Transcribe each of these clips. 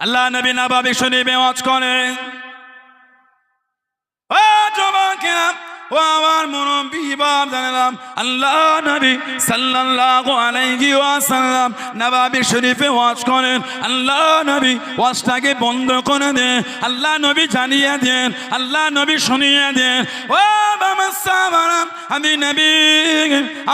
আল্লাহ নবী নবাবি শরীফে বেওয়াজ করে। ও যুবকেরা ও আমার মুরব্বী বাপ জানালাম, আল্লাহ নবী সাল্লাল্লাহু আলাইহি ওয়াসাল্লাম নবাবি শরীফে ওয়াজ করেন, আল্লাহ নবী ওয়াজটাকে বন্ধ করে দেন, আল্লাহ নবী জানিয়ে দেন, আল্লাহ নবী শুনিয়ে দেন, ও বাবা আমি নবী,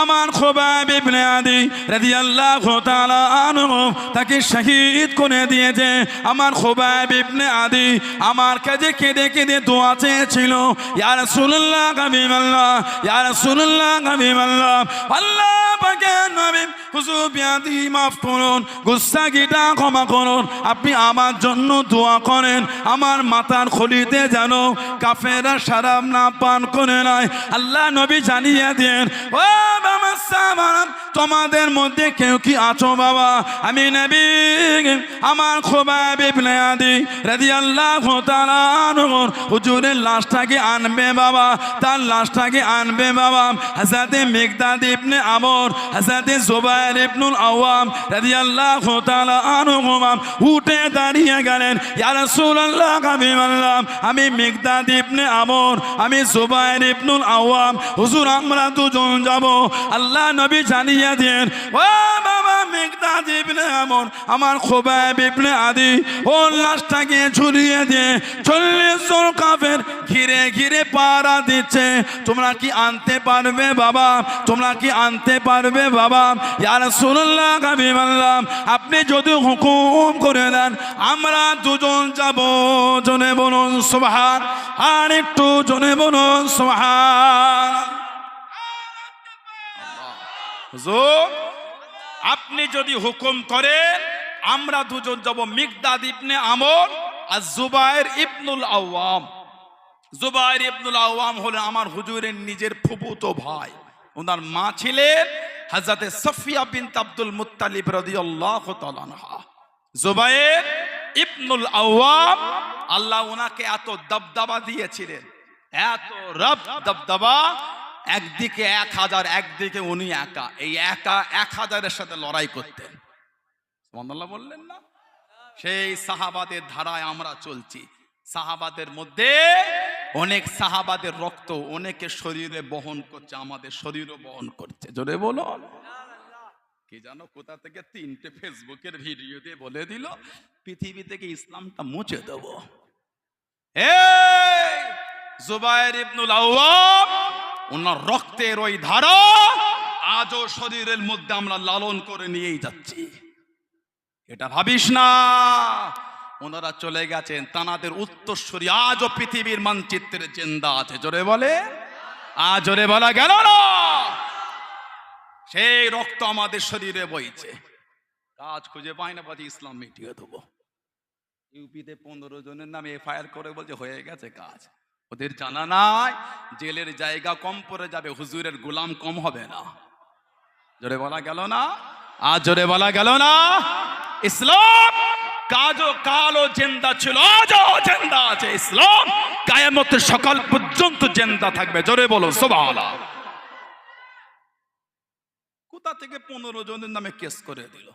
আমার খোবাব ইবনে আদি রাদিয়াল্লাহু তাআলা আনহু তাকে শহীদ করে দিয়েছে, আমার খোবাব ইবনে আদি আমার কাছে কেঁদে কেঁদে দোয়া চেয়েছিল, ইয়া রাসূলুল্লাহ হাবিবাল্লাহ ইয়া রাসূলুল্লাহ হাবিবাল্লাহ। আল্লাহ পাকের নবী হুজুর বিয়াদি মাফ করুন গুস্তাগিটা ক্ষমা করুন আপনি আমার জন্য দোয়া করেন আমার মাথার খলিতে যেন কাফেরা শারাব না পান করে নয় আল্লাহ নবী জানিয়ে দেন ও বাবা সাহাবারা, তোমাদের মধ্যে কেউ কি আছো বাবা? আমি নবী, আমার খোবাব ইবনে আদি আনহু হুজুরের লাশটাকে আনবে বাবা, তার লাশটাকে আনবে বাবা। হযরতে মিকদাদ ইবনে আমর হযরতে জুবাইর ইবনুল আওয়াম রাদিয়াল্লাহু তাআলা আনহু উঠে দাঁড়িয়ে গেলেন, ইয়া রাসূলুল্লাহ, হাবিবাল্লাহ, আমি মিকদাদ ইবনে আমর আমি জুবাইর ইবনুল আওয়াম। হুজুর, আমরা দুজন যাব। আল্লাহ নবী জানিয়ে দেন ও বাবা মিকদাদ ইবনে আমর আমার খোবাইব ইবনে আদি ও লাশটাকে ঝুলিয়ে দিয়ে চল্লিশ কাফের ঘিরে ঘিরে পাড়া দিচ্ছে। তোমরা কি আনতে পারবে বাবা? তোমরা কি আনতে পারবে বাবা? ইয়ার সুল্লাহ কাবিমাল্লাম আপনি যদি হুকুম করে দেন, আমরা দুজন যাব। জনে বলুন সোহান আর একটু জনে বলুন সোহান হুজুর, আপনি যদি হুকুম করেন, আমরা দুজন যাব মিকদাদ ইবনে আমর আর জুবাইর ইবনুল আওয়াম। জুবাইর ইবনুল আওয়াম হলেন আমার হুজুরের নিজের ফুপুতো ভাই। ওনার মা ছিলেন হাজরাতে সফিয়া বিন আব্দুল মুত্তালিব রাদিয়াল্লাহু তাআলা আনহা। জুবাইর ইবনুল আওয়াম, আল্লাহ ওনাকে এত দবদবা দিয়েছিলেন, এত রব দবদবা একদিকে এক হাজার, একদিকে উনি একা। এই একা এক হাজারের সাথে লড়াই করতেন। সুবহানাল্লাহ বললেন না? সেই সাহাবাদের ধারায় আমরা চলছি। সাহাবাদের মধ্যে অনেক সাহাবাদের রক্ত অনেকে শরীরে বহন করছে, আমাদের শরীরও বহন করছে। জোরে বলো কি জানো কোথা থেকে তিনটে ফেসবুকের ভিডিও দিয়ে বলে দিল, পৃথিবী থেকে ইসলামটা মুছে দেব। এই জুবাইর ইবনুল আওয়াম ওনার রক্তের ওই ধারা আজও শরীরের মধ্যে আমরা লালন করে নিয়েই যাচ্ছি। এটা ভাবিস না? ওনারা চলে গেছেন, তানাদের উত্তরস্বরী আজও পৃথিবীর মানচিত্রে জিন্দা আছে। জোরে বলে? আজ জোরে বলা গেল না? সেই রক্ত আমাদের শরীরে বইছে। কাজ খুঁজে পাই না বাজে ইসলাম মিটিয়ে দেবো। ইউপিতে পনেরো জনের নামে এফআইআর করে বলছে, হয়ে গেছে কাজ। ওদের জানা নাই, জেলের জায়গা কম পড়ে যাবে, হুজুরের গোলাম কম হবে না। জোরে বলা গেল না? আজ জোরে বলা গেল না? ইসলাম কাজও কালও জেন্দা ছিল জেন্দা আছে। ইসলাম কায়ামতের সকাল পর্যন্ত জেন্দা থাকবে। জোরে বলো সোবালা কোথা থেকে পনেরো জনের নামে কেস করে দিল?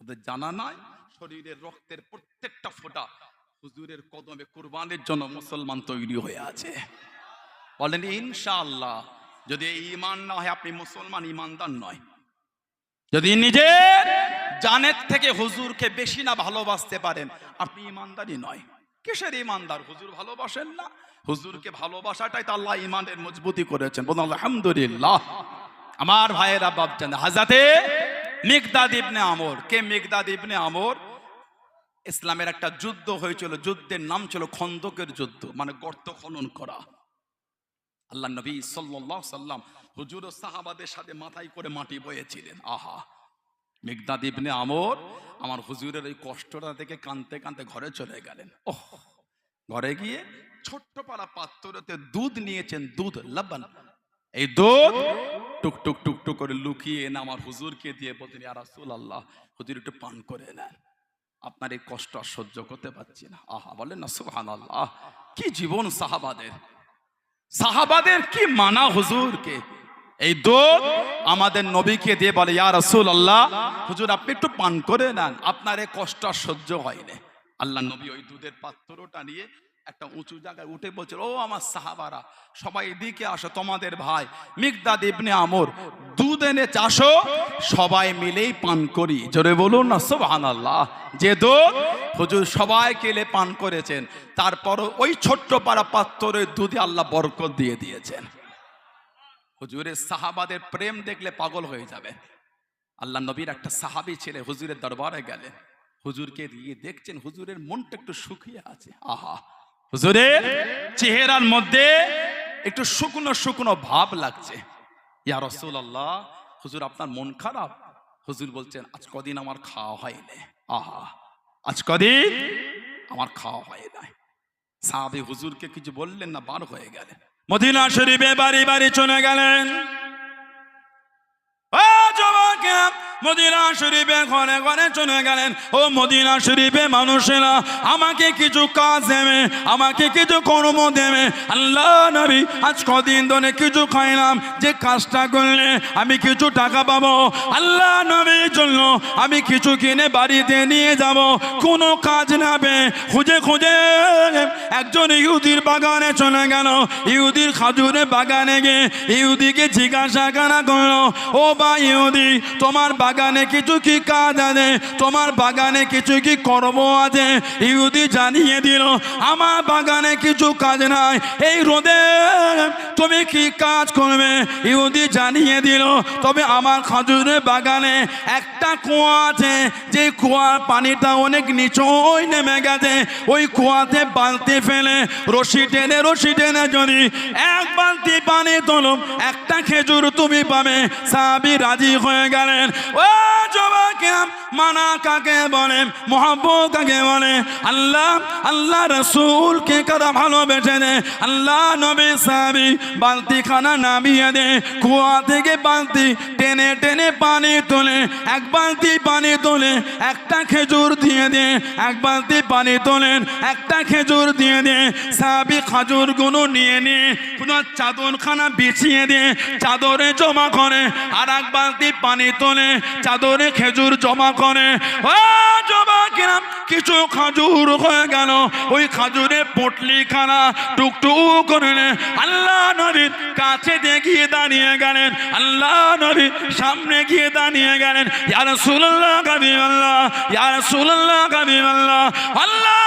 ওদের জানা নাই, শরীরের রক্তের প্রত্যেকটা ফোঁটা হুজুরের কদমে কুরবানির জন্য মুসলমান তৈরি হয়ে আছে। বলেন, ইনশাআল্লাহ, যদি এই ইমান না হয়, আপনি মুসলমান ইমানদার নয়। যদি নিজের জানের থেকে হুজুরকে বেশি না ভালোবাসতে পারেন, আপনি ইমানদারই নয়। কিসের ইমানদার হুজুর ভালোবাসেন না। হুজুরকে ভালোবাসাটাই তো আল্লাহ ইমানের মজবুতি করেছেন। বলুন, আলহামদুলিল্লাহ। আমার ভাইয়েরা বাপ জানে হাজাতে মিকদাদ ইবনে আমর। কে মিকদাদ ইবনে আমর? ইসলামের একটা যুদ্ধ হয়েছিল, যুদ্ধের নাম ছিল খন্দকের যুদ্ধ মানে গর্ত খনন করা। আল্লাহ নবী সাল্লাহ সাল্লাম হুজুর সাহাবাদের সাথে মাথায় করে মাটি বয়েছিলেন। আহা! মিগদাদ ইবনে আমর আমার হুজুরের ওই কষ্টটা থেকে কানতে কানতে ঘরে চলে গেলেন। ওহ! ঘরে গিয়ে ছোট্ট পাড়া পাত্রতে দুধ নিয়েছেন, দুধ লবণ এই দুধ টুক টুক টুক টুক করে লুকিয়ে এনে আমার হুজুরকে দিয়ে বলতেন আর রাসূল আল্লাহ হুজুর একটু পান করে নেন। আপনার এই কষ্ট আর সহ্য করতে পারছি না। আহা, বলেন না সুহান আল্লাহ কি জীবন সাহাবাদের। সাহাবাদের কি মানা হুজুরকে? এই দুধ আমাদের নবীকে দিয়ে বলে, ইয়া রসুল আল্লাহ হুজুর, আপনি একটু পান করে নেন। আপনার এই কষ্ট আর সহ্য হয়নি। আল্লাহ নবী ওই দুধের পাত্রটা নিয়ে একটা উঁচু জায়গায় উঠে বলছিল, ও আমার সাহাবারা, সবাই এদিকে আসো, তোমাদের ভাই মিগদাদ ইবনে আমর দুধ এনে চাষো সবাই মিলেই পান করি। জোরে বলুন না, সুবহানাল্লাহ। যে দুধ, হুজুর সবাই কেলে পান করেছেন। তারপর ওই ছোট্ট পাড়া পাত্রের দুধে আল্লাহ বরকত দিয়ে দিয়েছেন। হুজুরের সাহাবাদের প্রেম দেখলে পাগল হয়ে যাবে। আল্লাহ নবীর একটা সাহাবি ছেলে হুজুরের দরবারে গেলেন। হুজুরকে দিয়ে দেখছেন হুজুরের মনটা একটু শুকিয়ে আছে। আহা। হুজুরের চেহারার মধ্যে একটু শুকনো শুকনো ভাব লাগছে। ইয়া আল্লাহ হুজুর, আপনার মন খারাপ? হুজুর বলছেন, আজ কদিন আমার খাওয়া হয়নি। আহা, আজ কদিন আমার খাওয়া হয় না সাহাবি হুজুরকে কিছু বললেন না, বার হয়ে গেলেন। মদিনা শরীফে বাড়ি বাড়ি চলে গেলেন। যুবকেরা, মদিনা শরীফে ঘরে ঘরে চলে গেলেন। ও মদিনা শরীফে মানুষেরা আমাকে কিছু কাজ দেবে আমাকে কিছু কর্ম দেবে। আল্লাহ নবী আজ কদিন ধরে কিছু খাইলাম যে কাজটা করলে আমি কিছু টাকা পাবো। আল্লাহ নবীর জন্য আমি কিছু কিনে বাড়িতে নিয়ে যাব। কোনো কাজ নাবে খুঁজে খুঁজে একজন ইহুদির বাগানে চলে গেল। ইহুদির খাজুরের বাগানে গিয়ে ইহুদিকে জিজ্ঞাসা করা করল ও বা ইহুদি তোমার বাগানে কিছু কি কাজ আছে? তোমার বাগানে কিছু কি কর্ম আছে? ইহুদি জানিয়ে দিল, আমার বাগানে কিছু কাজ নাই। এই রোদে তুমি কি কাজ করবে? ইহুদি জানিয়ে দিল, তবে আমার খাজুরের বাগানে একটা কুয়া আছে। যে কুয়ার পানিটা অনেক নিচই নেমে গেছে। ওই কুয়াতে বালতি ফেলে, রশি টেনে রশি টেনে যদি এক বালতি পানি তোলো একটা খেজুর তুমি পাবে সাবি রাজি হয়ে গেলেন। ও জবাকেরাম মানা কাকে বলে মোহাম্মত কাকে বলে? আল্লাহ আল্লাহ রসুল রসুলকে কারা ভালোবেসে দে। আল্লাহ নবী সাবি বালতি খানা নামিয়ে দে। কুয়া থেকে বালতি টেনে টেনে পানি তোলে, এক বালতি পানি তোলে একটা খেজুর দিয়ে দে। এক বালতি পানি তোলেন একটা খেজুর দিয়ে দে। সাবি খাজুরগুলো নিয়ে নিয়ে কোনো চাদরখানা বিছিয়ে দিয়ে চাদরে জমা করে, আর এক বালতি পানি তোলে, চাদরে খেজুর জমা করে। জমা কিরাম, কিছু খাজুর হয়ে গেল। ওই খাজুরে পটলি খানা টুকটুক করে নে। আল্লাহ নবীর কাছে দেখিয়ে দাঁড়িয়ে গেলেন। আল্লাহ নবী সামনে গিয়ে দাঁড়িয়ে গেলেন। ইয়ার সুল্লাহ কবি আল্লাহ ইয়ার সুল্লাহ কবি আল্লাহ। আল্লাহ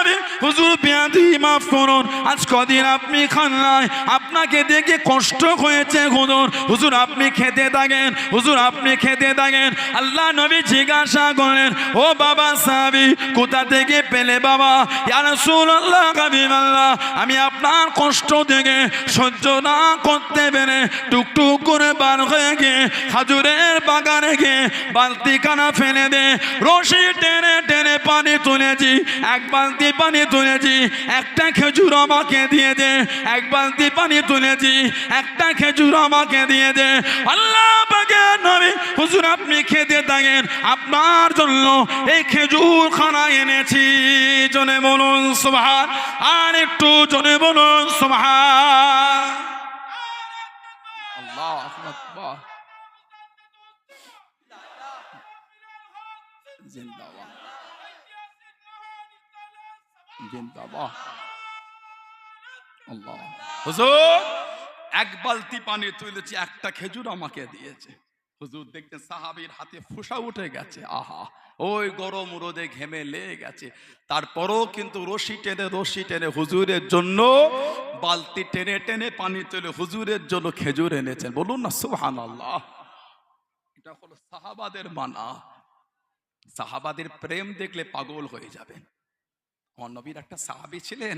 পাকে হুজুর পেয়াদি মাফ করুন। আজ কদিন আপনি খান নাই। আপনাকে দেখে কষ্ট হয়েছে, হুজুর। হুজুর, আপনি খেতে থাকেন। হুজুর, আপনি খেতে থাকেন। আল্লাহ নবী জিজ্ঞাসা করেন, ও বাবা সাহাবি, কোথা থেকে পেলে বাবা? ইয়া রাসূলুল্লাহ, হাবিবাল্লাহ, আমি আপনার কষ্ট থেকে সহ্য না করতে পেরে টুকটুক করে বার হয়ে গিয়ে খাজুরের বাগানে গিয়ে বালতি কানা ফেলে দে রশি টেনে টেনে পানি তুলেছি। এক বালতি পানি তুলেছি, একটা খেজুর আমাকে দিয়ে দে। এক বালতি পানি তুলেছি, একটা খেজুর আমাকে দিয়ে দে। আল্লাহ নবী, হুজুর আপনি খেতে থাকেন, আপনার জন্য এই খেজুর খানা এনেছি। জনে বলুন, সুবহান, আর একটু জনে বলুন আল্লাহ জিন্দাবাদ। জিন্দাবাদ আল্লাহ। হুজুর, এক বালতি পানি তুলেছি একটা খেজুর আমাকে দিয়েছে। হুজুর দেখতে সাহাবীর হাতে ফুসা উঠে গেছে, আহা। ওই গরম রোদে ঘেমে লেগে গেছে। তারপরও কিন্তু রশি টেনে রশি টেনে হুজুরের জন্য বালতি টেনে টেনে পানি তুলে হুজুরের জন্য খেজুর এনেছেন। বলুন না সুহান আল্লাহ এটা হলো সাহাবাদের মানা। সাহাবাদের প্রেম দেখলে পাগল হয়ে যাবেন। আমার নবীর একটা সাহাবি ছিলেন,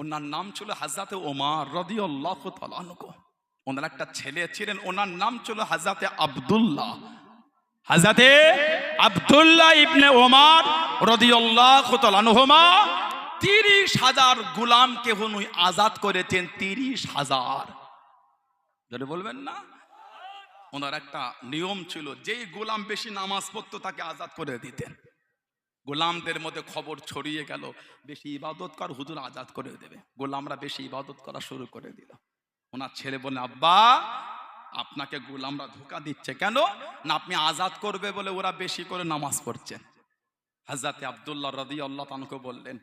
ওনার নাম ছিল হাজরাতে ওমার রদিউল্লাহ তালানকো ওনার একটা ছেলে ছিলেন, ওনার নাম ছিল হাজরাতে আব্দুল্লাহ। হাজরাতে আব্দুল্লাহ ইবনে ওমার রদিউল্লাহ তালানহুমা তিরিশ হাজার গুলামকে উনি আজাদ করেছেন, তিরিশ হাজার। যদি বলবেন না? ওনার একটা নিয়ম ছিল, যেই গোলাম বেশি নামাজ পড়তো তাকে আজাদ করে দিতেন। গোলামদের মধ্যে খবর ছড়িয়ে গেল, বেশি ইবাদত কর, হুজুর আজাদ করে দেবে। গোলামরা বেশি ইবাদত করা শুরু করে দিল। ওনার ছেলে বলে আব্বা, আপনাকে গোলামরা ধোকা দিচ্ছে কেন? না, আপনি আজাদ করবে বলে ওরা বেশি করে নামাজ পড়ছেন হাজরাতে আবদুল্লাহ রদি আল্লাহ তানকে বললেন,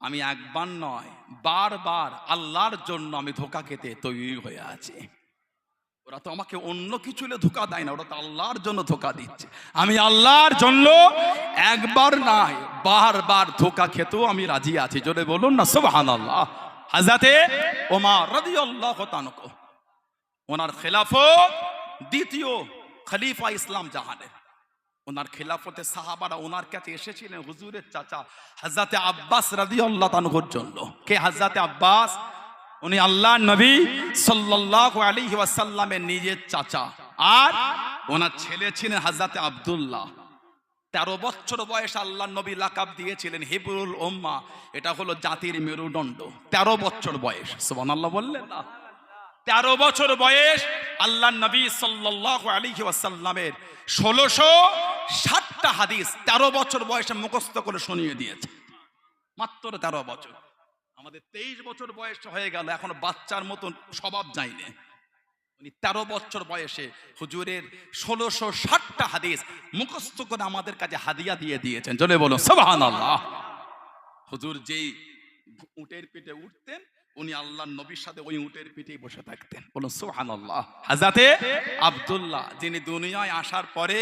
আমি একবার নয়, বারবার আল্লাহর জন্য আমি ধোকা খেতে তৈরি হয়ে আছি। ওরা তো আমাকে অন্য কিছু ধোকা দেয় না, ওরা তো আল্লাহর জন্য ধোকা দিচ্ছে। আমি আল্লাহর জন্য একবার নাই, বারবার ধোকা খেতেও আমি রাজি আছি। জোরে বলুন না সুবহান আল্লাহ হাজাতে ওমা রদি আল্লাহ ওনার খেলাফত দ্বিতীয় খলিফা ইসলাম জাহানের। ওনার খেলাফতে সাহাবারা ওনার কাছে এসেছিলেন হুজুরের চাচা হাজরাতে আব্বাস রাদি আল্লাহ তানহুর জন্য। কে হাজরাতে আব্বাস? উনি আল্লাহ নবী সাল্লাল্লাহু আলাইহি ওয়াসাল্লামের নিজের চাচা। আর ওনার ছেলে ছিলেন হাজরাতে আব্দুল্লাহ। তেরো বছর বয়স আল্লাহ নবী লাকাব দিয়েছিলেন হিবরুল ওম্মা এটা হলো জাতির মেরুদণ্ড। তেরো বছর বয়স। সুবহানাল্লাহ বললেন না? তেরো বছর বয়স আল্লাহ নবী সাল্লাহ আলিহি ওয়াসাল্লামের ষোলোশো ষাটটা হাদিস তেরো বছর বয়সে মুখস্থ করে শুনিয়ে দিয়েছে। মাত্র তেরো বছর। আমাদের তেইশ বছর বয়স হয়ে গেল, এখনও বাচ্চার মতন স্বভাব যায়নি উনি তেরো বছর বয়সে হুজুরের ষোলোশো ষাটটা হাদিস মুখস্থ করে আমাদের কাছে হাদিয়া দিয়ে দিয়েছেন। চলে বলো আল্লাহ হুজুর যেই উটের পিঠে উঠতেন, উনি আল্লাহ নবীর সাথে ওই উটের পিঠেই বসে থাকতেন। বলুন সুহান আল্লাহ হাজাতে আবদুল্লাহ, যিনি দুনিয়ায় আসার পরে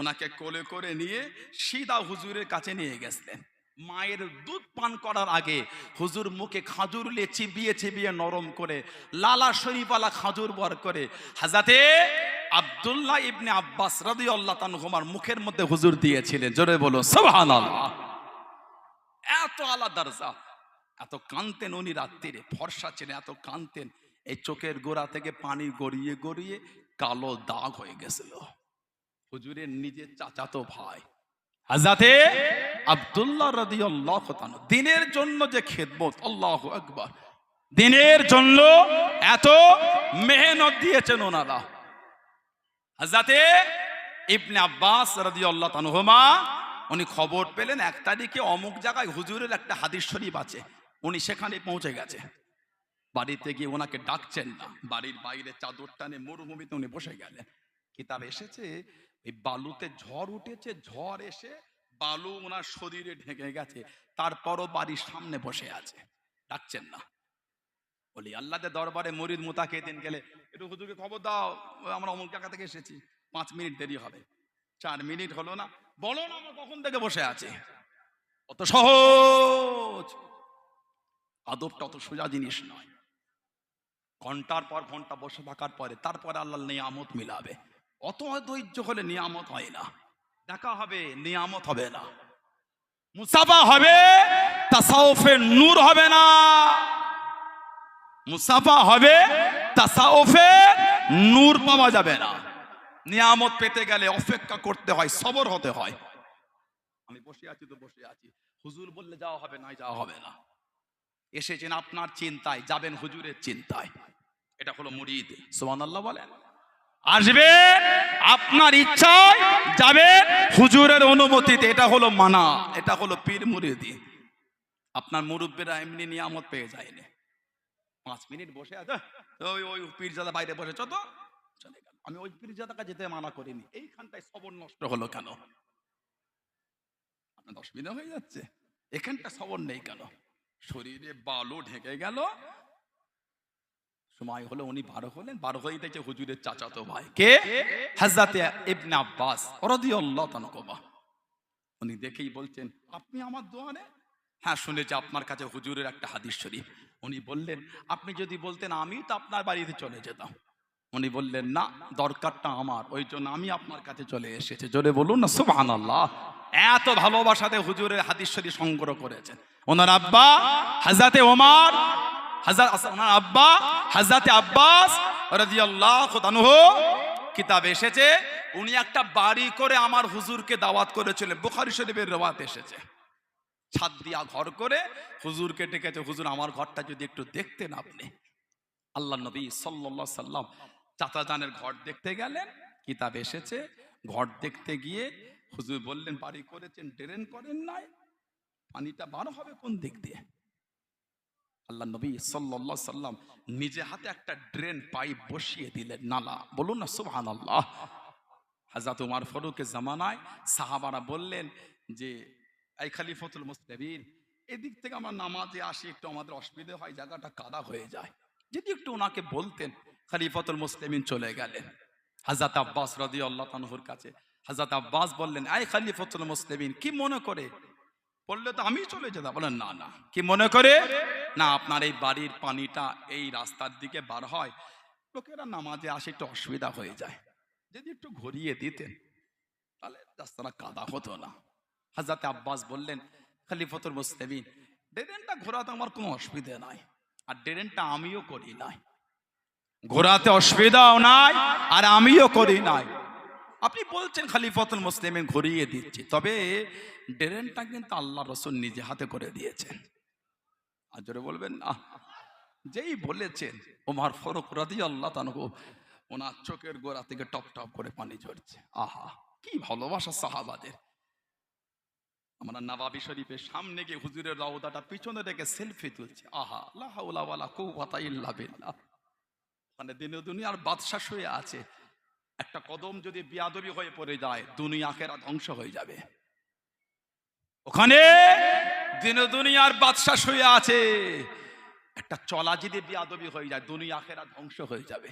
ওনাকে কোলে করে নিয়ে সিদা হুজুরের কাছে নিয়ে গেছিলেন। মায়ের দুধ পান করার আগে হুজুর মুখে খাজুর লে চিবিয়ে চিবিয়ে নরম করে, লালা শরীফালা খাজুর বর করে হাজাতে আবদুল্লাহ ইবনে আব্বাস রাদি আল্লাহ তানহুমার মুখের মধ্যে হুজুর দিয়েছিলেন। জোরে বলো সুবহান এত আলা দরজা, এত কানতেন উনি রাত্রিরে, ফর্সা ছিলেন, এত কানতেন এই চোখের গোড়া থেকে পানি গড়িয়ে গড়িয়ে কালো দাগ হয়ে গেছিল। হুজুরের নিজের চাচাতো ভাই হাজাতে আব্দুল্লাহ রাদিয়াল্লাহু তাআলা, দিনের জন্য যে খেদমত, আল্লাহু আকবার। দিনের জন্য এত মেহনত দিয়েছেন ওনারা। হাজাতে ইবনে আব্বাস রাদিয়াল্লাহু তাআলা উনি খবর পেলেন, এক তারিখে অমুক জায়গায় হুজুরের একটা হাদিস শরীফ আছে, উনি সেখানে পৌঁছে গেছে। বাড়িতে গিয়ে ওনাকে ডাকছেন না। বাড়ির বাইরে চাদর টানে মরুভূমিতে উনি বসে গেলেন। কিতাব এসেছে, এই বালুতে ঝড় উঠেছে, ঝড় এসে বালু ওনার শরীরে ঢেকে গেছে, তারপরও বাড়ির সামনে বসে আছে। ডাকছেন না। বলি আল্লাহদের দরবারে মরিদ মুতাকে দিন গেলে, একটু হুজুরকে খবর দাও, আমরা অমুক জায়গা থেকে এসেছি, পাঁচ মিনিট দেরি হবে। চার মিনিট হলো না, বলো না আমরা কখন থেকে বসে আছি। অত সহজ। আদবটা অত সোজা জিনিস নয়। ঘণ্টার পর ঘণ্টা বসে থাকার পরে, তারপরে আল্লাহ নিয়ামত মিলাবে। অত ধৈর্য হলে নিয়ামত হয় না। দেখা হবে, নিয়ামত হবে না। মুসাফা হবে তাসাউফে নূর হবে না। মুসাফা হবে তাসাউফে নূর পাওয়া যাবে না। নিয়ামত পেতে গেলে অপেক্ষা করতে হয়, সবর হতে হয়। আমি বসে আছি তো বসে আছি। হুজুর বললে যাওয়া হবে না যাওয়া হবে না। এসেছেন আপনার চিন্তায়, যাবেন হুজুরের চিন্তায়। এটা হলো মুরিদ। সোমান আল্লাহ বলেন। আসবেন আপনার ইচ্ছায় যাবে হুজুরের অনুমতিতে। এটা হলো মানা, এটা হলো পীর মুরিদি। আপনার মুরব্বীরা এমনি নিয়ামত পেয়ে যায়নি। পাঁচ মিনিট বসে আছে ওই ওই পীরজাদা বাইরে বসেছ তো চলে গেল। আমি ওই পীরজাদাকে যেতে মানা করিনি। এইখানটায় সবর নষ্ট হলো কেন? আপনার অসুবিধা হয়ে যাচ্ছে। এখানটা সবর নেই কেন? শরীরে বালু ঢেকে গেল সময় হলো উনি বারো হলেন। বারো হয়ে দেখে হুজুরের চাচাতো ভাই। কে? হাজরাতে ইবনে আব্বাস রাদিয়াল্লাহু তাআলা উনি দেখেই বলছেন আপনি আমার দোয়ারে হ্যাঁ শুনেছি আপনার কাছে হুজুরের একটা হাদিস শরীফ। উনি বললেন আপনি যদি বলতেন আমি তো আপনার বাড়িতে চলে যেতাম। উনি বললেন না দরকারটা আমার ওই জন্য আমি আপনার কাছে চলে এসেছি। জোরে বলুন না সুবহানাল্লাহ। এত ভালোবাসাতে হুজুরের হাদিস শরীফ সংগ্রহ করেছেন। ওনার আব্বা হাজরাতে ওমর আব্বা, হাজরাতে আব্বাস কিতাব এসেছে, উনি একটা বাড়ি করে আমার হুজুরকে দাওয়াত করেছিলেন। বুখারী শরীফের রওয়াত এসেছে। ছাদ দিয়া ঘর করে হুজুরকে ডেকেছে, হুজুর, আমার ঘরটা যদি একটু দেখতেন আপনি। আল্লাহ নবী সাল্লাল্লাহু সাল্লাম চাচা জানের ঘর দেখতে গেলেন, কিতাব এসেছে। ঘর দেখতে গিয়ে হুজুর বললেন, বাড়ি করেছেন, ড্রেন করেন নাই, পানিটা বার হবে কোন দিক দিয়ে? আল্লাহ নবী আলাইহি সাল্লাম নিজে হাতে একটা ড্রেন পাইপ বসিয়ে দিলেন, নালা। বলুন না সুহান আল্লাহ হাজরত উমার ফারুকের জামানায় সাহাবারা বললেন যে, এই খলিফতুল মুসলিমিন, এদিক থেকে আমরা নামাজে আসি, একটু আমাদের অসুবিধে হয়, জায়গাটা কাদা হয়ে যায়। যদি একটু ওনাকে বলতেন, খলিফতুল মুসলিমিন চলে গেলেন। হাজাত আব্বাস রদি আল্লাহ তানহুর কাছে হাজরত আব্বাস বললেন আই খলিফতুল মুসলিমিন, কি মনে করে বললে তো আমি চলে যেতাম। বলেন না না। কি মনে করে? না, আপনার এই বাড়ির পানিটা এই রাস্তার দিকে বার হয়। লোকেরা নামাজে আসে, একটু অসুবিধা হয়ে যায়। যদি একটু ঘুরিয়ে দিতেন, তাহলে রাস্তাটা কাদা হতো না। হাজাতে আব্বাস বললেন, খলিফতুল মুসলিমিন, ড্রেনটা ঘোরাতে আমার কোনো অসুবিধা নাই। আর ড্রেনটা আমিও করি নাই। ঘোরাতে অসুবিধাও নাই, আর আমিও করি নাই। আপনি বলছেন খালিফতুল মুসলিমিন ঘুরিয়ে দিচ্ছি, তবে ড্রেনটা কিন্তু আল্লাহ রসুল নিজে হাতে করে দিয়েছেন। আর জোরে বলবেন না। যেই বলেছেন, ওমার ফরক রাদি আল্লাহ তানহু ওনার চোখের গোড়া থেকে টপ টপ করে পানি ঝরছে। আহা, কি ভালোবাসা সাহাবাদের। আমরা নবাবি শরীফের সামনে গিয়ে হুজুরের রওদাটা পিছনে রেখে সেলফি তুলছে। আহা, লা হাওলা ওয়ালা ইল্লা মানে দিনে দুনিয়ার বাদশা শুয়ে আছে। একটা কদম যদি বিয়াদবি হয়ে পড়ে যায়, দুনিয়া আখেরা ধ্বংস হয়ে যাবে। ওখানে দিনে দুনিয়ার বাদশা শুয়ে আছে। একটা চলা যদি বিয়াদবি হয়ে যায়, দুনিয়া আখেরা ধ্বংস হয়ে যাবে।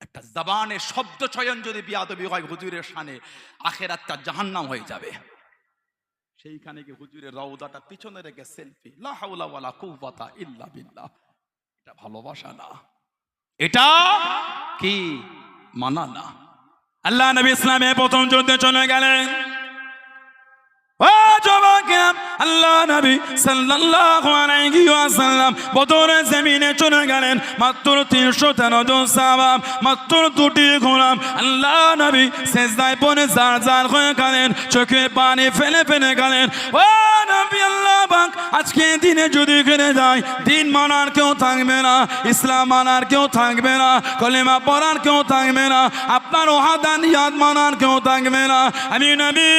একটা জবানের শব্দ চয়ন যদি বিয়াদবি হয় হুজুরের সানে আখেরাতটা জাহান্নাম হয়ে যাবে। সেইখানে গিয়ে হুজুরের রওদাটা পিছনে রেখে সেলফি লা হাওলা ওয়ালা কুওয়াতা ইল্লা বিল্লাহ। এটা ভালোবাসা না। এটা কি? মানা না আল্লাহ নবী ইসলামে প্রথম যুদ্ধে চলে গেলেন। ও যুবকেরা, আল্লাহ নবী সাল্লাল্লাহু আলাইহি ওয়াসাল্লাম বদরের জমিনে চলে গেলেন। মাত্র তিনশো তেরো জন সাহাবা মাত্র দুটি গোলাম আল্লাহ নবী সেজদায় পড়ে জার জার হয়ে গেলেন চোখে পানি ফেলে ফেলে গেলেন। ও নবী আল্লাহ পাক আজকে দিনে যদি ফিরে যায় দিন মানার কেউ থাকবে না ইসলাম মানার কেউ থাকবে না কলেমা পড়ার কেউ থাকবে না আপনার ওহাদানিয়াত মানার কেউ থাকবে না। আমি নবী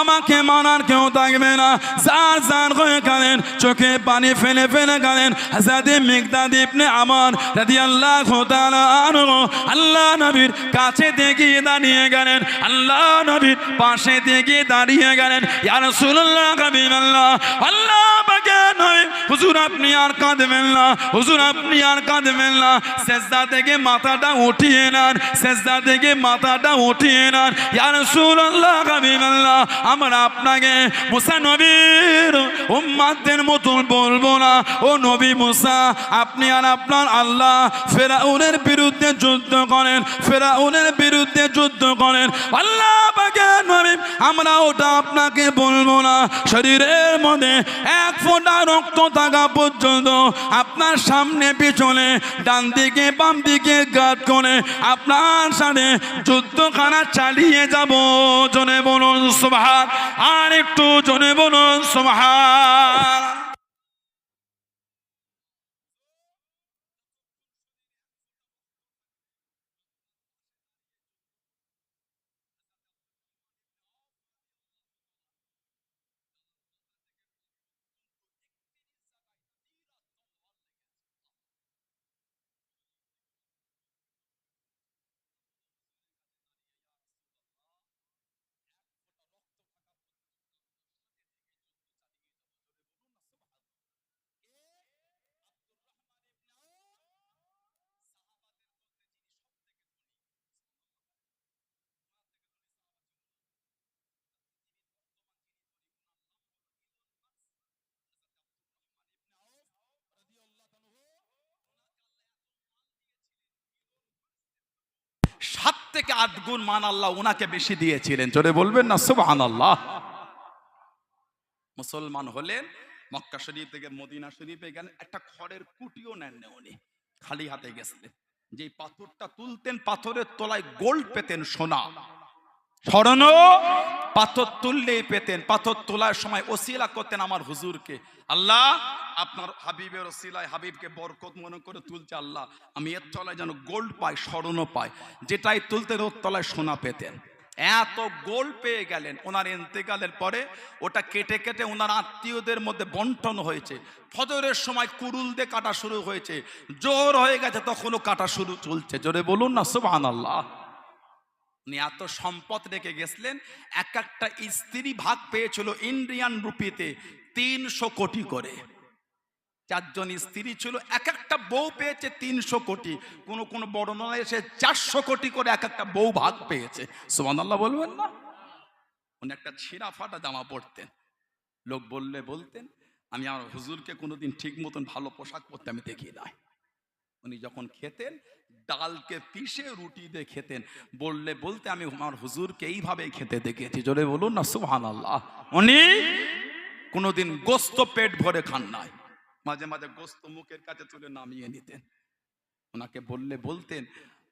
আমাকে মানার কেউ থাকবে না। যার যার হয়ে গেলেন, চোখে পানি ফেলে ফেলে গেলেন। হাজাদে মিগদাদ ইবনে আমার তাআলা আনহু, আল্লাহ নবীর কাছে দেখিয়ে দাঁড়িয়ে গেলেন। আল্লাহ নবীর পাশে দেখিয়ে দাঁড়িয়ে গেলেন। ইয়া রাসূলুল্লাহ, হাবিবাল্লাহ, আল্লাহ পাকে নয় হুজুর আপনি আর কাঁদবেন না, হুজুর আপনি আর কাঁদবেন না। সেজদা থেকে মাথাটা উঠিয়ে নেন, সেজদা থেকে মাথাটা উঠিয়ে নেন। ইয়া রাসূলুল্লাহ, হাবিবাল্লাহ, আমরা আপনাকে মুসা নবীর উম্মাদের মতন বলব না। ও নবী মুসা, আপনি আর আপনার আল্লাহ ফেরাউনের বিরুদ্ধে যুদ্ধ করেন, ফেরাউনের বিরুদ্ধে যুদ্ধ করেন। আল্লাহ আমরা ওটা আপনাকে বলব না। শরীরের মধ্যে এক ফোঁটা রক্ত থাকা পর্যন্ত আপনার সামনে, পিছনে, ডান দিকে, বাম দিকে গাত করে আপনার সাথে যুদ্ধখানা চালিয়ে যাব। জনে বলুন সোভা আর একটু জনে বলুন, সুবহান। সাত থেকে আট গুণ মান আল্লাহ ওনাকে বেশি দিয়েছিলেন। জোরে বলবেন না? সুবহান আল্লাহ মুসলমান হলেন, মক্কা শরীফ থেকে মদিনা শরীফে গেলেন, একটা খড়ের কুটিও নেননি উনি, খালি হাতে গেছিলেন যে পাথরটা তুলতেন, পাথরের তলায় গোল্ড পেতেন সোনা। স্মরণ পাথর তুললেই পেতেন, পাথর তোলার সময় ওসিলা করতেন আমার হুজুরকে। আল্লাহ, আপনার হাবিবের ওসিলায় হাবিবকে বরকত মনে করে তুলছে আল্লাহ। আমি এর তলায় যেন গোল্ড পাই স্মরণও পাই। যেটাই তুলতেন ওর তলায় সোনা পেতেন। এত গোল পেয়ে গেলেন। ওনার ইন্তেকালের পরে ওটা কেটে কেটে ওনার আত্মীয়দের মধ্যে বন্টন হয়েছে। ফজরের সময় কুরুল দিয়ে কাটা শুরু হয়েছে। জোর হয়ে গেছে, তখনও কাটা শুরু চলছে। জোরে বলুন না সুবহান আল্লাহ উনি এত সম্পদ রেখে গেছিলেন, এক একটা স্ত্রী ভাগ পেয়েছিল ইন্ডিয়ান রুপিতে তিনশো কোটি করে। চারজন স্ত্রী ছিল, এক একটা বউ পেয়েছে তিনশো কোটি। কোন কোন বর্ণনা এসে চারশো কোটি করে এক একটা বউ ভাগ পেয়েছে। সুমান আল্লাহ বলবেন না? উনি একটা ছিঁড়া ফাটা জামা পরতেন। লোক বললে, বলতেন, আমি আমার হুজুরকে কোনোদিন ঠিক মতন ভালো পোশাক পরতে আমি দেখি নাই। উনি যখন খেতেন, ডালকে পিষে রুটি দিয়ে খেতেন। বললে, বলতে আমি আমার হুজুরকে এইভাবে খেতে দেখেছি। জোরে বলুন না সুহান আল্লাহ উনি কোনোদিন গোস্ত পেট ভরে খান নাই। মাঝে মাঝে গোস্ত মুখের কাছে তুলে নামিয়ে নিতেন। ওনাকে বললে, বলতেন,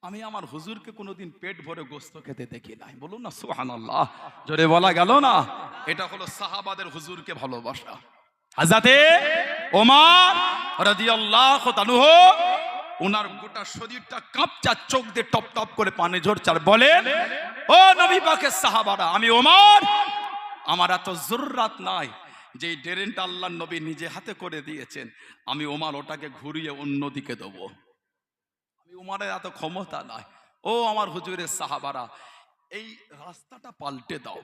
আমি আমার হুজুরকে কোনোদিন পেট ভরে গোস্ত খেতে দেখি নাই। বলুন না সুহান আল্লাহ জোরে বলা গেল না? এটা হলো সাহাবাদের হুজুরকে ভালোবাসা। হাজাতে ওমার রাদিয়াল্লাহু তাআলা ওনার গোটা শরীরটা কাঁপচা, চোখ দিয়ে টপ টপ করে পানি আর বলেন ও নবী পাকের সাহাবারা, আমি ওমর, আমার এত জরুরাত নাই যে ড্রেনটা আল্লাহ নবী নিজে হাতে করে দিয়েছেন, আমি ওমার ওটাকে ঘুরিয়ে অন্যদিকে দেবো। আমি উমারের এত ক্ষমতা নাই। ও আমার হুজুরের সাহাবারা, এই রাস্তাটা পাল্টে দাও।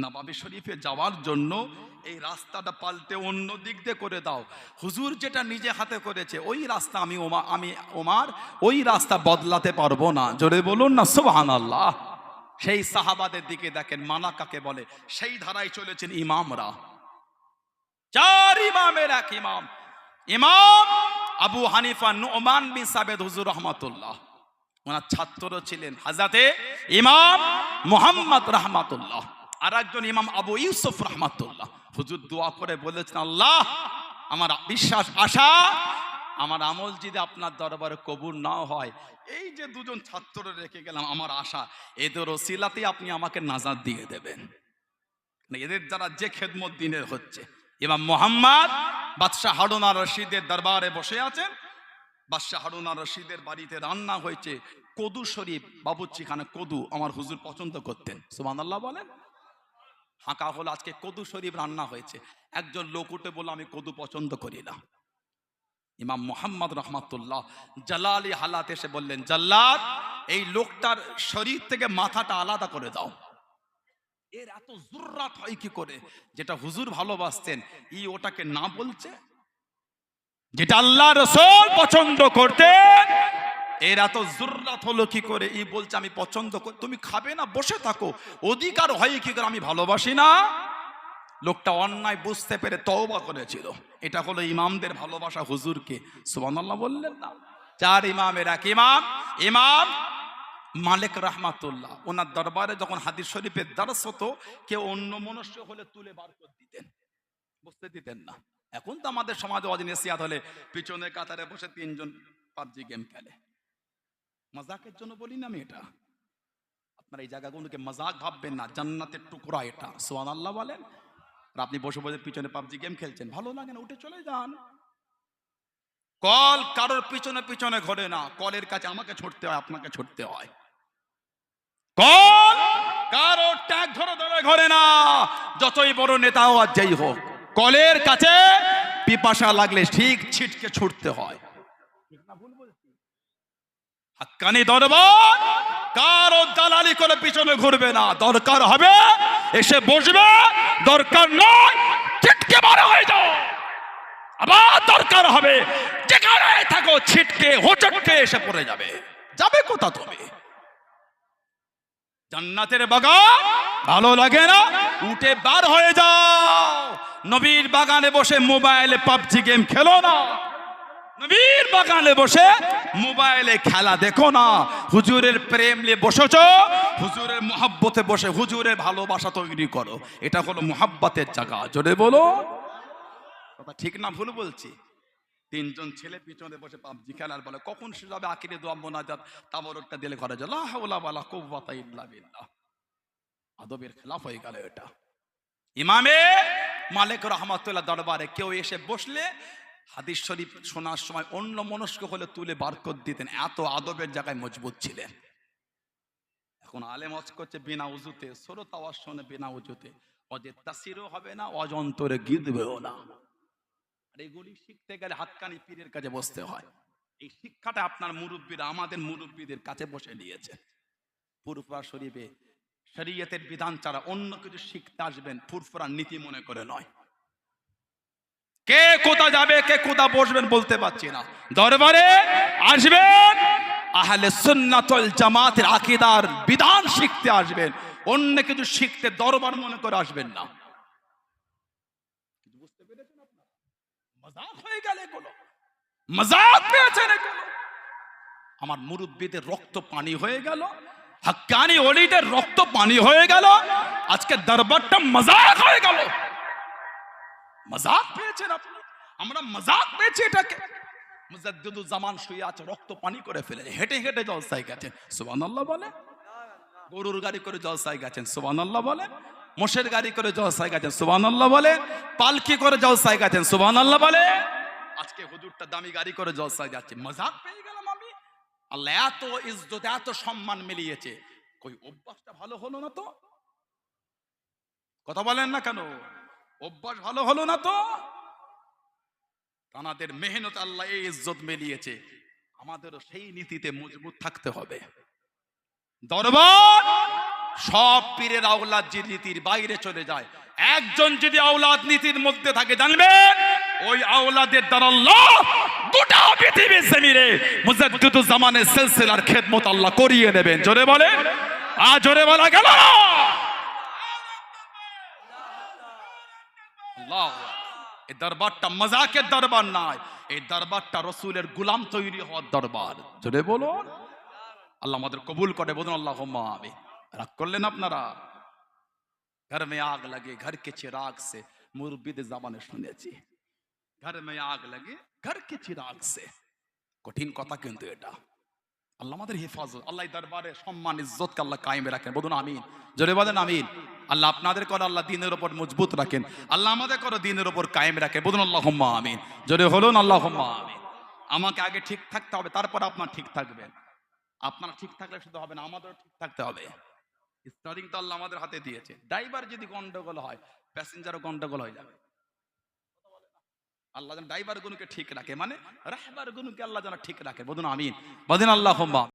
নবাবি শরীফে যাওয়ার জন্য এই রাস্তাটা পাল্টে অন্য দিক দিয়ে করে দাও। হুজুর যেটা নিজে হাতে করেছে, ওই রাস্তা আমি ওমা, আমি ওমার ওই রাস্তা বদলাতে পারব না। জোরে বলুন না সুবহান আল্লাহ সেই সাহাবাদের দিকে দেখেন, মানা কাকে বলে? সেই ধারায় চলেছেন ইমামরা। চার ইমামের এক ইমাম। ইমাম আবু হানিফা নোমান বিন সাবেদ হুজুর রহমাতুল্লাহ। ওনার ছাত্র ছিলেন। হাজাতে ইমাম মোহাম্মদ রহমাতুল্লাহ। আর একজন ইমাম আবু ইউসুফ রহমাতুল্লাহ। হুজুর দোয়া করে বলেছেন, আল্লাহ, আমার বিশ্বাস আশা, আমার আমল যদি আপনার দরবারে কবুল না হয়, এই যে দুজন ছাত্র রেখে গেলাম আমার আশা, এদের ওসিলাতে আপনি আমাকে নাজাদ দিয়ে দেবেন। এদের দ্বারা যে খেদমত দিনের হচ্ছে, ইমাম মোহাম্মদ বাদশাহ হারুনা রশিদের দরবারে বসে আছেন, বাদশাহ হারুনা রশিদের বাড়িতে রান্না হয়েছে, কদু শরীফ বাবুচ্চি খানে কদু আমার হুজুর পছন্দ করতেন। সুমান আল্লাহ বলেন। হাঁকা হলো, আজকে কদু শরীফ রান্না হয়েছে। একজন লোক উঠে বলল, আমি কদু পছন্দ করি না। ইমাম মোহাম্মদ রহমাতুল্লাহ জালালি হালাত এসে বললেন, জাল্লাদ, এই লোকটার শরীর থেকে মাথাটা আলাদা করে দাও। এর এত জুররাত হয় কি করে? যেটা হুজুর ভালোবাসতেন, ই ওটাকে না বলছে? যেটা আল্লাহ রসুল পছন্দ করতেন এর তো জুররাত হলো কি করে? ই বলছে, আমি পছন্দ করি। তুমি খাবে না? বসে থাকো। অধিকার হয় কি করে? আমি ভালোবাসি না। লোকটা অন্যায় বুঝতে পেরে তওবা করেছিল। এটা হলো ইমামদের ভালোবাসা হুজুরকে। সুবহানাল্লাহ বললেন না। চার ইমামের এক ইমাম ইমাম মালিক রহমাতুল্লাহ। ওনার দরবারে যখন হাদিস শরীফের দ্বারস হতো, কেউ অন্য মনুষ্য হলে তুলে বার করে দিতেন। বুঝতে দিতেন না। এখন তো আমাদের সমাজে অজিনেসিয়াত হলে পিছনে কাতারে বসে তিনজন পাবজি গেম খেলে। মজাকের জন্য বলি না আমি এটা। আপনারা এই জায়গাগুলোকে মজাক ভাববেন না, জান্নাতের টুকরা এটা। সোয়ান আল্লাহ বলেন, আর আপনি বসে বসে পিছনে পাবজি গেম খেলছেন। ভালো লাগে না, উঠে চলে যান। কল কারোর পিছনে পিছনে ঘরে না, কলের কাছে আমাকে ছুটতে হয়, আপনাকে ছুটতে হয়। কল কারোর ট্যাগ ধরে ধরে ঘরে না, যতই বড় নেতা হওয়ার যেই হোক, কলের কাছে পিপাসা লাগলে ঠিক ছিটকে ছুটতে হয়। হাক্কানি দরবার, কারও দালালি করে পিছনে ঘুরবে না। দরকার হবে, এসে বসবে, দরকার নয়, ছিটকে মারা হয়ে যাও। আবার দরকার হবে, যেখানে থাকো, ছিটকে, হোচটকে এসে পড়ে যাবে। যাবে কোথা তুমি? জান্নাতের বাগান ভালো লাগে না, উঠে বার হয়ে যাও। নবীর বাগানে বসে মোবাইলে, পাবজি গেম খেলো না। নবীর বাগানে বসে মোবাইলে খেলা দেখো না। হুজুরের প্রেম নিয়ে বসেছ? হুজুরের মোহাব্বতে বসে হুজুরের ভালোবাসা তৈরি করো। এটা হলো মোহাব্বতের জায়গা। জোরে বলো। কথা ঠিক না, ভুল বলছি। তিনজন ছেলে পিছনে বসে পাবজি খেলার বলে, কখন সে যাবে আকিরে দোয়া মোনাজাত? তাবরটা দিলে ঘরে যা লা হাওলা ওয়ালা কুওয়াতা ইল্লা বিল্লাহ। আদবের খেলাফ হয়ে গেল এটা। ইমামে মালিক রহমাতুল্লাহ দরবারে কেউ এসে বসলে হাদিস শরীফ শোনার সময় অন্য মনস্ক হলে তুলে বার করে দিতেন। এত আদবের জায়গায় মজবুত ছিলেন। এখন আলেম হজ করছে বিনা উজুতে, শ্রোতা অশনে বিনা উজুতে। অজে তাসিরও হবে না, অজন্তরে গিদবেও না। আর এগুলি শিখতে গেলে হাতকানি পীরের কাছে বসতে হয়। এই শিক্ষাটা আপনার মুরব্বীরা, আমাদের মুরব্বীদের কাছে বসে নিয়েছে ফুরফুরা শরীফে শরীয়তের বিধান ছাড়া অন্য কিছু শিখতে আসবেন ফুরফুরার নীতি মনে করে নয়। কে কোথা যাবে, কে কোথা বসবেন বলতে পারছি না। দরবারে আসবেন, আহলে সুন্নাতুল জামাতের আকীদার বিধান শিখতে আসবেন। অন্য কিছু শিখতে দরবার মনে করে আসবেন না। বুঝতে আমার মুরব্বীদের রক্ত পানি হয়ে গেল, হাক্কানি অলিদের রক্ত পানি হয়ে গেল, আজকে দরবারটা মজাক হয়ে গেল। মজাক পেয়েছেন আপনি? আমরা মজাক পেয়েছি এটাকে। মুজাদ্দিদুল জামান শুয়ে আছে, রক্ত পানি করে ফেলে। হেঁটে হেঁটে জলসায় গেছেন। সুবহানাল্লাহ বলে? গরুর গাড়ি করে জলসায় গেছেন। সুবহানাল্লাহ বলে? মোষের গাড়ি করে জলসায় গেছেন। সুবহানাল্লাহ বলে? পালকি করে জলসায় গেছেন। সুবহানাল্লাহ বলে? আজকে হুজুরটা দামি গাড়ি করে জলসায় যাচ্ছে। মজাক পেয়ে গেলাম আমি। আল্লাহ এত ইজ্জত, এত সম্মান মিলিয়েছে। কই, অভ্যাসটা ভালো হলো না তো? কথা বলেন না কেন? অভ্যাস ভালো হলো না তো? তানাদের মেহনত আল্লাহ এই ইজ্জত মিলিয়েছে। আমাদেরও সেই নীতিতে মজবুত থাকতে হবে। দরবার, সব পীরের আওলাদ যে নীতির বাইরে চলে যায়। একজন যদি আওলাদ নীতির মধ্যে থাকে জানবেন ওই আওলাদের দ্বারা গোটা পৃথিবীর জমিনে মুজাদ্দিদুল জামানের সিলসিলার খেদমত আল্লাহ করিয়ে নেবেন। জোরে বলে আ জোরে বলা গেল না! আল্লাহ। এই দরবারটা মজাকের দরবার নয়, এই দরবারটা রসুলের গুলাম তৈরি হওয়ার দরবার। জোরে বলুন। আল্লাহ আমাদের কবুল করে, বলুন আল্লাহ আমি রাগ করলেন আপনারা? ঘর মে আগ লাগে, ঘর কে চিরাগ সে মুরব্বিদের জামানে শুনেছি। ঘর মে আগ লাগে, ঘর কে চিরাগ সে। কঠিন কথা কিন্তু এটা। আল্লাহ আমাদের হেফাজত, আল্লাহ দরবারে সম্মান, ইজ্জতকে আল্লাহ কায়েমে রাখেন। বলুন আমিন। জোরে বলেন আমিন। আল্লাহ আপনাদের করো আল্লাহ দিনের ওপর মজবুত রাখেন। আল্লাহ আমাদের করো দিনের ওপর কায়েম রাখেন। বলুন আল্লাহ আমিন। জোরে হলুন আল্লাহ আমিন। আমাকে আগে ঠিক থাকতে হবে, তারপর আপনার ঠিক থাকবেন আপনার ঠিক থাকলে শুধু হবে না, আমাদেরও ঠিক থাকতে হবে। স্টারিং তো আল্লাহ আমাদের হাতে দিয়েছে। ড্রাইভার যদি গন্ডগোল হয় প্যাসেঞ্জারও গন্ডগোল হয়ে যাবে। আল্লাহ যেন ড্রাইভার গুনুকে ঠিক রাখে মানে রাহবার গুনুকে আল্লাহ যেন ঠিক রাখে। বলুন আমিন। বদিন আল্লাহ